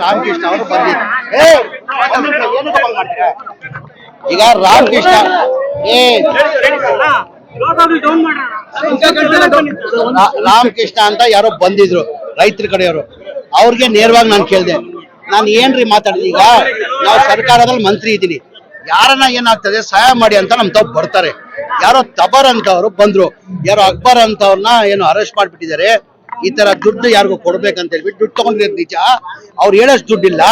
ರಾಮಕೃಷ್ಣ ಅವರು ಮಾಡ್ತೀರಾ? ಈಗ ರಾಮಕೃಷ್ಣ ಏ ರಾಮಕೃಷ್ಣ ಅಂತ ಯಾರೋ ಬಂದಿದ್ರು ರೈತರ ಕಡೆಯವರು. ಅವ್ರಿಗೆ ನೇರವಾಗಿ ನಾನು ಕೇಳಿದೆ. ನಾನು ಏನ್ರಿ ಮಾತಾಡಿದೆ? ಈಗ ನಾವು ಸರ್ಕಾರದಲ್ಲಿ ಮಂತ್ರಿ ಇದ್ದೀನಿ. ಯಾರನ್ನ ಏನಾಗ್ತದೆ ಸಹಾಯ ಮಾಡಿ ಅಂತ ನಮ್ ತಾವ್ ಬರ್ತಾರೆ. ಯಾರೋ ತಬರ್ ಅಂತ ಅವರು ಬಂದ್ರು. ಯಾರೋ ಅಕ್ಬರ್ ಅಂತವ್ರನ್ನ ಏನು ಅರೆಸ್ಟ್ ಮಾಡ್ಬಿಟ್ಟಿದ್ದಾರೆ. ಈ ತರ ದುಡ್ಡು ಯಾರಿಗೂ ಕೊಡ್ಬೇಕಂತ ಹೇಳ್ಬಿಟ್ಟು ದುಡ್ಡು ತಗೊಂಡಿರೋದು ನಿಜ. ಅವ್ರು ಹೇಳೋಷ್ಟು ದುಡ್ಡಿಲ್ಲ.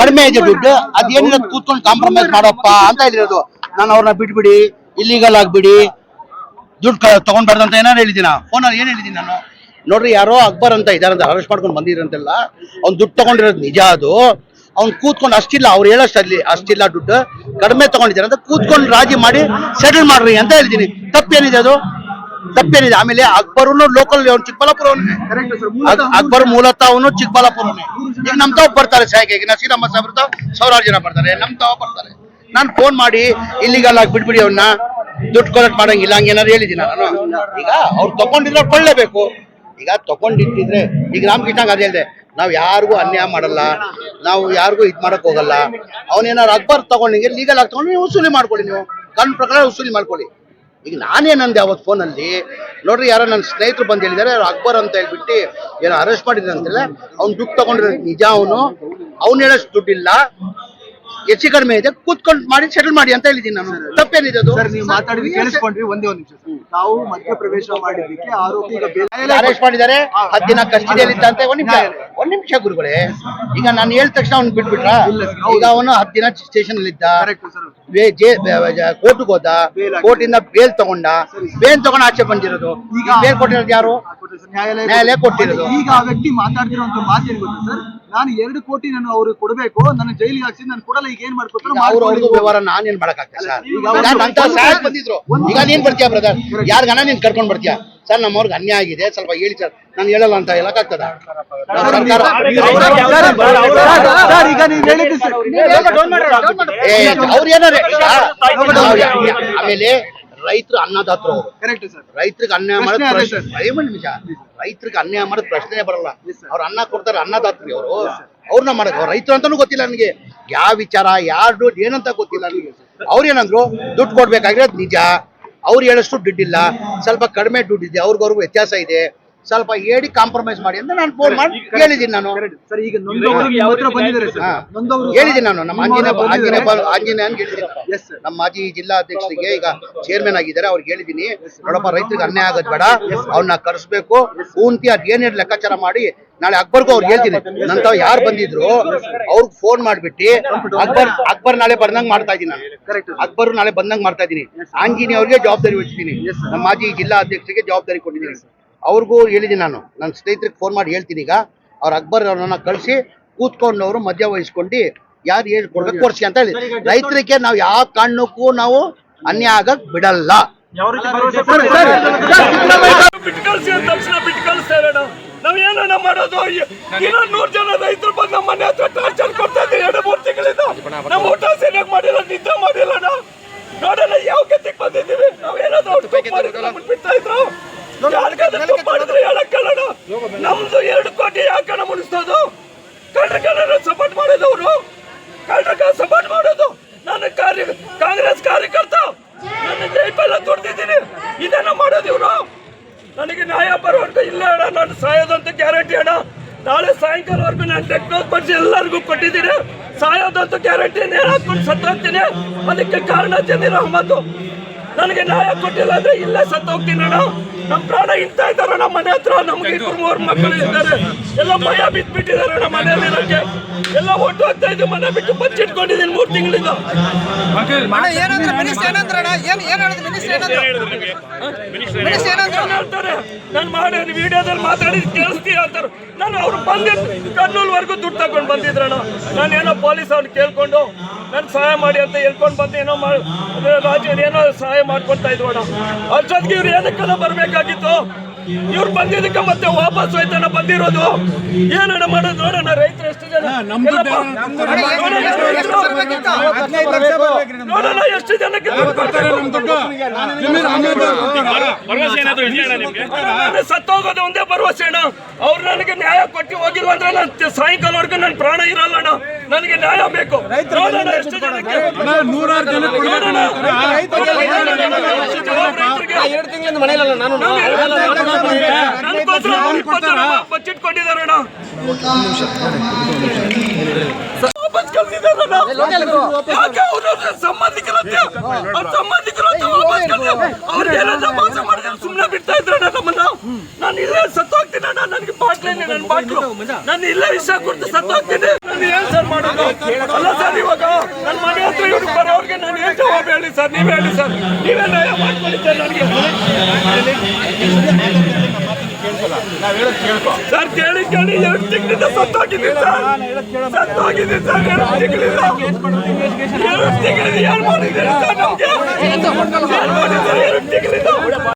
ಕಡಿಮೆ ಇದೆ ದುಡ್ಡು. ಅದೇನಿಲ್ಲ ಕೂತ್ಕೊಂಡು ಕಾಂಪ್ರಮೈಸ್ ಮಾಡಪ್ಪ ಅಂತ ಹೇಳಿರೋದು. ನಾನು ಅವ್ರನ್ನ ಬಿಟ್ಬಿಡಿ ಇಲ್ಲಿಗಲ್ ಆಗ್ಬಿಡಿ. ದುಡ್ಡು ತಗೊಂಡ್ಬಾರ್ದು ಅಂತ ಏನಾರು ಹೇಳಿದ್ದೀನ ಫೋನಲ್ಲಿ ಏನ್ ಹೇಳಿದ್ದೀನಿ ನಾನು? ನೋಡ್ರಿ, ಯಾರೋ ಅಕ್ಬರ್ ಅಂತ ಇದಾರಂತ ಅರೆಸ್ಟ್ ಮಾಡ್ಕೊಂಡು ಬಂದಿರಂತೆಲ್ಲ ಅವ್ನು ದುಡ್ಡು ತಗೊಂಡಿರೋದು ನಿಜ ಅದು. ಅವ್ನು ಕೂತ್ಕೊಂಡು ಅಷ್ಟಿಲ್ಲ, ಅವ್ರು ಹೇಳಷ್ಟು ಅಲ್ಲಿ ಅಷ್ಟಿಲ್ಲ ದುಡ್ಡು. ಕಡಿಮೆ ತಗೊಂಡಿದ್ದಾರೆ ಅಂತ ಕೂತ್ಕೊಂಡು ರಾಜಿ ಮಾಡಿ ಸೆಟಲ್ ಮಾಡ್ರಿ ಅಂತ ಹೇಳಿದ್ದೀನಿ. ತಪ್ಪೇನಿದೆ ಅದು? ತಪ್ಪೇನಿದೆ. ಆಮೇಲೆ ಅಕ್ಬರ್ನು ಲೋಕಲ್ ಚಿಕ್ಕಬಳ್ಳಾಪುರ ಅಕ್ಬರ್ ಮೂಲತಃ ಅವನು ಚಿಕ್ಕಬಳ್ಳಾಪುರನೇ ಈಗ ನಮ್ ತಾವ್ ಬರ್ತಾರೆ ಸಾಯಿಗೆ ಈಗ ನಸೀರಮ್ಮ ಸಾಹೇಬ್ರ ತಾವ್ ಸಾವಿರಾರು ಜನ ಬರ್ತಾರೆ. ನಮ್ ತಾವ್ ಬರ್ತಾರೆ. ನಾನು ಫೋನ್ ಮಾಡಿ ಇಲ್ಲಿಗಲ್ಲ ಬಿಡ್ಬಿಡಿ ಅವನ್ನ ದುಡ್ಡು ಕಲೆಕ್ಟ್ ಮಾಡಂಗಿಲ್ಲ ಹಂಗೇನಾರು ಹೇಳಿದ್ದೀನಿ ನಾನು. ಈಗ ಅವ್ರು ತಗೊಂಡಿದ್ರೆ ಕೊಳ್ಳೇಬೇಕು ಈಗ ತಗೊಂಡಿಟ್ಟಿದ್ರೆ ಈಗ ರಾಮಕೃಷ್ಣ ಅದೇ ಹೇಳಿದೆ ನಾವು ಯಾರಿಗೂ ಅನ್ಯಾಯ ಮಾಡಲ್ಲ ನಾವು ಯಾರಿಗೂ ಇದ್ ಮಾಡಕ್ ಹೋಗಲ್ಲ. ಅವನೇನಾರು ಅಕ್ಬರ್ ತಗೊಂಡಿಗೆ ಲೀಗಲ್ ಆಗಿ ತಗೊಂಡು ನೀವು ವಸೂಲಿ ಮಾಡ್ಕೊಳ್ಳಿ ನೀವು. ಕಾನೂನು ಪ್ರಕಾರ ವಸೂಲಿ ಮಾಡ್ಕೊಳ್ಳಿ. ಈಗ ನಾನೇನಂದೆ ಅವತ್ತು ಫೋನಲ್ಲಿ. ನೋಡ್ರಿ ಯಾರೋ ನನ್ನ ಸ್ನೇಹಿತರು ಬಂದು ಹೇಳಿದ್ದಾರೆ ಅಕ್ಬರ್ ಅಂತ ಹೇಳ್ಬಿಟ್ಟು ಏನೋ ಅರೆಸ್ಟ್ ಮಾಡಿದ್ರೆ ಅಂತಲ್ಲ ಅವ್ನು ದುಡ್ಡು ತಗೊಂಡಿರೋ ನಿಜ ಅವನು. ಅವ್ನು ಹೇಳೋಷ್ಟು ದುಡ್ಡಿಲ್ಲ. ಹೆಚ್ಚು ಕಡಿಮೆ ಇದೆ ಕೂತ್ಕೊಂಡು ಮಾಡಿ ಸೆಟಲ್ ಮಾಡಿ ಅಂತ ಹೇಳಿದ್ದೀನಿ ನಾನು. ತಪ್ಪೇನಿದೆ ಅದು? ಸರ್ ನೀವು ಮಾತಾಡಿ ಕೇಳಿಸ್ಕೊಂಡ್ರಿ ಒಂದೇ ಒಂದು ನಿಮಿಷ ತಾವು ಮಧ್ಯ ಪ್ರವೇಶ ಮಾಡಿದ್ದಕ್ಕೆ ಆರೋಪಿ ಮಾಡಿದ್ದಾರೆ. ಹತ್ತು ದಿನ ಕಸ್ಟಡಿಯಲ್ಲಿ ಇದ್ದಂತೆ ಒಂದ್ ನಿಮಿಷ ಒಂದ್ ನಿಮಿಷ ಗುರುಗಳೇ. ಈಗ ನಾನು ಹೇಳಿದ ತಕ್ಷಣ ಅವ್ನು ಬಿಟ್ಬಿಟ್ರ. ಈಗ ಅವನು ಹತ್ತು ದಿನ ಸ್ಟೇಷನ್ ಅಲ್ಲಿ ಇದ್ದ ಕೋರ್ಟ್ಗೆ ಹೋದ. ಕೋರ್ಟ್ ಇಂದ ಬೇಲ್ ತಗೊಂಡ. ಬೇಲ್ ತಗೊಂಡ ಆಚೆ ಬಂದಿರೋದು. ಈಗ ಬೇಲ್ ಕೊಟ್ಟಿರೋದು ಯಾರು? ನ್ಯಾಯಾಲಯ ಕೊಟ್ಟಿರೋದು. ಈಗ ಆ ವ್ಯಕ್ತಿ ಮಾತಾಡ್ತಿರುವಂತ ಮಾತು ಏನ್ ಗೊತ್ತಾ ಸರ್ ನಾನು ಎರಡು ಕೋಟಿ ನಾನು ಅವ್ರಿಗೆ ಕೊಡಬೇಕು ನನ್ನ ಜೈಲಿಗೆ ಹಾಕ್ಸಿ ನಾನು ಕೊಡಲ್ಲ ಈಗ ಏನ್ ಮಾಡ್ಕೊತಾರೆ ಅವ್ರ ವ್ಯವಹಾರ ನಾನೇನ್ ಮಾಡಕ್ಕಾಗ್ತದೆ ಸರ್ ಈಗ ಬಂದಿದ್ರು ನೀನ್ ಬರ್ತೀಯ ಬ್ರದರ್ ಯಾರ್ಗನ ನೀನ್ ಕರ್ಕೊಂಡ್ ಬರ್ತೀಯ ಸರ್ ನಮ್ಮವ್ರಿಗೆ ಅನ್ಯಾಯ ಆಗಿದೆ ಸ್ವಲ್ಪ ಹೇಳಿ ಸರ್ ನಾನು ಹೇಳಲ್ಲ ಅಂತ ಹೇಳಕ್ಕಾಗ್ತದ ಅವ್ರು ಏನಾರ ಆಮೇಲೆ ರೈತರು ಅನ್ನದಾತರು ಅವರು. ಕರೆಕ್ಟ್ ಸರ್ ರೈತರಿಗೆ ಅನ್ಯಾಯ ಮಾಡೋದು ಪ್ರಶ್ನೆ. ನಿಮಿಷ. ರೈತರಿಗೆ ಅನ್ಯಾಯ ಮಾಡೋದು ಪ್ರಶ್ನೆ ಬರಲ್ಲ. ಅವ್ರು ಅನ್ನ ಕೊಡ್ತಾರೆ ಅನ್ನದಾತ್ರಿ ಅವರು. ಅವ್ರನ್ನ ಮಾಡಕ್ ರೈತರು ಅಂತಾನು ಗೊತ್ತಿಲ್ಲ ನನಗೆ. ಯಾವ ವಿಚಾರ ಯಾರು ಏನಂತ ಗೊತ್ತಿಲ್ಲ ನನಗೆ. ಅವ್ರೇನಂದ್ರು ದುಡ್ಡು ಕೊಡ್ಬೇಕಾಗಿರೋದು ನಿಜ. ಅವ್ರು ಹೇಳಷ್ಟು ದುಡ್ಡಿಲ್ಲ. ಸ್ವಲ್ಪ ಕಡಿಮೆ ದುಡ್ಡಿದೆ. ಅವ್ರಿಗವ್ರಿಗೂ ವ್ಯತ್ಯಾಸ ಇದೆ. ಸ್ವಲ್ಪ ಹೇಳಿ ಕಾಂಪ್ರಮೈಸ್ ಮಾಡಿ ಅಂತ ನಾನು ಫೋನ್ ಮಾಡಿ ಹೇಳಿದ್ದೀನಿ ನಾನು ಸರ್ ಈಗ ನೊಂದವರು ನಿಮ್ಮ ಬಂದಿದ್ದಾರೆ ಸರ್ ಹಾ. ಹೇಳಿದ್ದೀನಿ ನಾನು ನಮ್ಮ ಆಂಜನೇಯ ಆಂಜನೇಯ ಅಂತ ಹೇಳಿದ್ದೀನಿ ಎಸ್ ನಮ್ಮ ಮಾಜಿ ಜಿಲ್ಲಾ ಅಧ್ಯಕ್ಷರಿಗೆ ಈಗ ಚೇರ್ಮನ್ ಆಗಿದ್ದಾರೆ ಅವ್ರಿಗೆ ಹೇಳಿದ್ದೀನಿ ನೋಡಪ್ಪ ರೈತರಿಗೆ ಅನ್ಯಾಯ ಆಗೋದು ಬೇಡ ಅವ್ರನ್ನ ಕರೆಸ್ಬೇಕು ಕೂಂತಿ ಅದ್ ಏನೇನು ಲೆಕ್ಕಾಚಾರ ಮಾಡಿ ನಾಳೆ ಅಕ್ಬರ್ಗೂ ಅವ್ರಿಗೆ ಹೇಳ್ತೀನಿ ನಂತ ಯಾರು ಬಂದಿದ್ರು ಅವ್ರಿಗೆ ಫೋನ್ ಮಾಡ್ಬಿಟ್ಟು ಅಕ್ಬರ್ ಅಕ್ಬರ್ ನಾಳೆ ಬಂದಂಗ್ ಮಾಡ್ತಾ ಇದ್ದೀನಿ ನಾನು ಕರೆಕ್ಟ್ ಅಕ್ಬರ್ ನಾಳೆ ಬಂದಂಗ್ ಮಾಡ್ತಾ ಇದ್ದೀನಿ ಆಂಜನೇಯ ಅವ್ರಿಗೆ ಜವಾಬ್ದಾರಿ ವಹಿಸ್ತೀನಿ ನಮ್ಮ ಮಾಜಿ ಜಿಲ್ಲಾ ಅಧ್ಯಕ್ಷರಿಗೆ ಜವಾಬ್ದಾರಿ ಕೊಟ್ಟಿದ್ದೀನಿ ಅವ್ರಿಗೂ ಹೇಳಿದ್ದೀನಿ ನಾನು. ನನ್ನ ಸ್ನೇಹಿತರಿಗೆ ಫೋನ್ ಮಾಡಿ ಹೇಳ್ತೀನಿ ಈಗ. ಅವ್ರ ಅಕ್ಬರ್ ಅವ್ರನ್ನ ಕಳಿಸಿ ಕೂತ್ಕೊಂಡವರು ಮಧ್ಯ ವಹಿಸ್ಕೊಂಡು ಯಾರು ಏನು ಕೊಡ್ಬೇಕು ಕೊಡ್ಸಿ ಅಂತ ಹೇಳಿ. ರೈತರಿಗೆ ನಾವು ಯಾವ ಕಾರಣಕ್ಕೂ ನಾವು ಅನ್ಯಾಯ ಆಗಕ್ ಬಿಡಲ್ಲ. ನಾವೇನ ಮಾಡೋದು. ಇನ್ನೊಂದ್ ನೂರ್ ಜನ ರೈತರು ಬಂದು ನಮ್ಮ ಮನೆ ಹತ್ರ ಟಾರ್ಚರ್ ಕೊಡ್ತಾ ಇದ್ದೀವಿ ಎರಡು ಮೂರು ತಿಂಗಳಿಂದ. ನಮ್ಮ ಊಟ ಸರಿಯಾಗಿ ಮಾಡಿಲ್ಲ ನಿದ್ದೆ ಮಾಡಿಲ್ಲ ನಾವು ನೋಡೋಣ ಯಾವ ಗತಿಗೆ ಬಂದಿದ್ದೀವಿ ನಾವೇನಾದ್ರು ಅವ್ರು ತಪ್ಪು ಮಾಡಿದ್ರೆ ನಮ್ಮನ್ನ ಬಿಡ್ತಾ ಇದ್ರು ಯಾರಿಗಾದ್ರೂ ತಪ್ಪು ಮಾಡಿದ್ರೆ ಹೇಳಕ್ಕಲ್ಲ ನಮ್ದು ಎರಡು ಕೋಟಿ ಯಾಕೆ ಹಣ ಮುನಿಸ್ತದ. ಕಳ್ಳಕರ ಸಪೋರ್ಟ್ ಮಾಡಿದವರು ಕಳ್ಳಕ ಸಪೋರ್ಟ್ ಮಾಡೋದು. ನಾನು ಕಾರ್ಯ, ಕಾಂಗ್ರೆಸ್ ಕಾರ್ಯಕರ್ತ. ನನ್ನ ಜೈಪೆಲ್ಲ ದುಡ್ದಿದ್ದೀನಿ. ಇದನ್ನ ಮಾಡೋದು ಇವರು. ನನಗೆ ನ್ಯಾಯ ಬರೋವರೆಗೂ ಇಲ್ಲ ಅಣ್ಣ. ನಾನು ಸಾಯೋದಂತ ಗ್ಯಾರಂಟಿ ಅಣ್ಣ. ನಾಳೆ ಸಾಯಂಕಾಲವರೆಗೂ ನಾನು ಟೆಕ್ನೋಸ್ ಪಡಿಸಿ ಎಲ್ಲರಿಗೂ ಕೊಟ್ಟಿದ್ದೀನಿ. ಸಾಯೋದಂತ ಗ್ಯಾರಂಟಿ ನೇರ ಹಾಕೊಂಡು ಸತ್ತೋಗ್ತೀನಿ. ಅದಕ್ಕೆ ಕಾರಣ ಜಮೀರ್ ಅಹಮದ್ ನನಗೆ ನ್ಯಾಯ ಕೊಟ್ಟಿಲ್ಲ ಅಂದ್ರೆ ಇಲ್ಲೇ ಸತ್ತು ಹೋಗ್ತೀನಿ ಅಣ್ಣ. ನಮ್ಮ ಪ್ರಾಣ ಇಂತ ಇದ್ದಾರೆ ನಮ್ಮ ಮನೆ ಹತ್ರ ನಮ್ಗೆ ಇಬ್ಬರು ಮೂರು ಮಕ್ಕಳು ಇದ್ದಾರೆ. ಎಲ್ಲ ಭಯ ಬಿಟ್ಬಿಟ್ಟಿದ್ದಾರೆ ನಮ್ಮ ಮನೆಯಲ್ಲಿ ಇರೋಕ್ಕೆ ಎಲ್ಲ ಒಟ್ಟು ಹೋಗ್ತಾ ಇದ್ದೀವಿ ಮನೆ ಬಿಟ್ಟು ಬಚ್ಚಿಟ್ಕೊಂಡಿದ್ದೀನಿ ಮೂರು ತಿಂಗಳಿಂದ. ಹೇಳ್ತಾರೆ? ನಾನು ಮಾಡಿ ವಿಡಿಯೋದಲ್ಲಿ ಮಾತಾಡಿ ಕೇಳಿಸ್ತೀಯ ಅಂತಾರೆ. ನಾನು ಅವ್ರು ಬಂದಿದ್ದು ಕರ್ನೂಲ್ವರೆಗೂ ದುಡ್ಡು ತಗೊಂಡು ಬಂದಿದ್ರಣ ನಾನು ಏನೋ ಪೊಲೀಸ್ ಅವ್ರು ಕೇಳ್ಕೊಂಡು ನಾನು ಸಹಾಯ ಮಾಡಿ ಅಂತ ಹೇಳ್ಕೊಂಡು ಬಂದು ಏನೋ ಮಾಡಿ ರಾಜ್ಯ ಏನೋ ಸಹಾಯ ಮಾಡ್ಕೊಡ್ತಾ ಅಣ್ಣ. ಜೊತೆಗೆ ಇವ್ರು ಏನಕ್ಕೆಲ್ಲ ಬರ್ಬೇಕಾಗಿತ್ತು? ಇವ್ರು ಬಂದಿದ್ದಕ್ಕೆ ಮತ್ತೆ ವಾಪಸ್ ಹೋಯ್ತಾನ ಬಂದಿರೋದು? ಏನಣ್ಣ ಮಾಡೋದು ನೋಡೋಣ ರೈತರು ಎಷ್ಟು ಜನ? ಎಷ್ಟು. ನೋಡೋಣ ಜನಕ್ಕೆ ಸತ್ತೋಗೋದು ಒಂದೇ ಭರವಸೆ ಅಣ್ಣ ಅವ್ರು ನನಗೆ ನ್ಯಾಯ ಕೊಟ್ಟು ಹೋಗಿಲ್ವ ಅಂದ್ರೆ ನಾನು ಸಾಯಂಕಾಲವರೆಗೂ ನನ್ನ ಪ್ರಾಣ ಇರಲ್ಲ ಅಣ್ಣ ನನಗೆ ನ್ಯಾಯ ಬೇಕು ನೋಡೋಣ ಎಷ್ಟು ಜನಕ್ಕೆ ನೂರಾರು ಜನ ನೋಡೋಣ. ರೈತರಿಗೆ ಎರಡು ತಿಂಗಳಿಂದ ಮನೆಯಲ್ಲ ನಾನು ಮಾಡಿದ್ರೆ ಸುಮ್ನೆ ಬಿಡ್ತಾ ಇದ್ರ ನಮ್ಮನ್ನ. ನಾನು ಇಲ್ಲೇ ಸತ್ತೋಗ್ತೀನಿ ಅಣ್ಣ. ನನಗೆ ಬಾಟ್ಲೇನೆ ನನ್ನ ಬಾಟ್ಲು. ನಾನು ಇಲ್ಲೇ ವಿಷ ಕೊಡ್ತು ಸತ್ತೋಗ್ತೀನಿ. ನಾನು ಏನ್ ಸರ್ ಮಾಡೋದು? ಅಲ್ಲ ಸರ್ ಇವಾಗ ನನ್ನ ಮನೆ ಹತ್ರ ಇವ್ರು ಬರೋರ್ಗೆ ನಾನು ಏನ್ ಜವಾಬ್ ಹೇಳಿ ಸರ್ ನೀವ್ ಹೇಳಿ ಸರ್ ನೀವೇ ನ್ಯಾಯ ಮಾಡ್ಕೊಳ್ಳಿ ಸರ್ ನನಗೆ. ಸರ್ ಕೇಳಿ ಕೇಳಿ ಎರಡು ತಿಂಗಳಿಂದ ಸತ್ತೋಗಿದ್ದೀನಿ ಸರ್ ಸತ್ತೋಗಿದ್ದೀನಿ ಸರ್ ಎರಡು ತಿಂಗಳಿಂದ ಎರಡು ತಿಂಗಳಿಂದ ಏನ್ ಮಾಡಿದ್ದೀರಿ ಸರ್ ನಮ್ಗೆ ಏನ್ ಮಾಡಿದ್ದೀರಿ ಎರಡು ತಿಂಗಳಿಂದ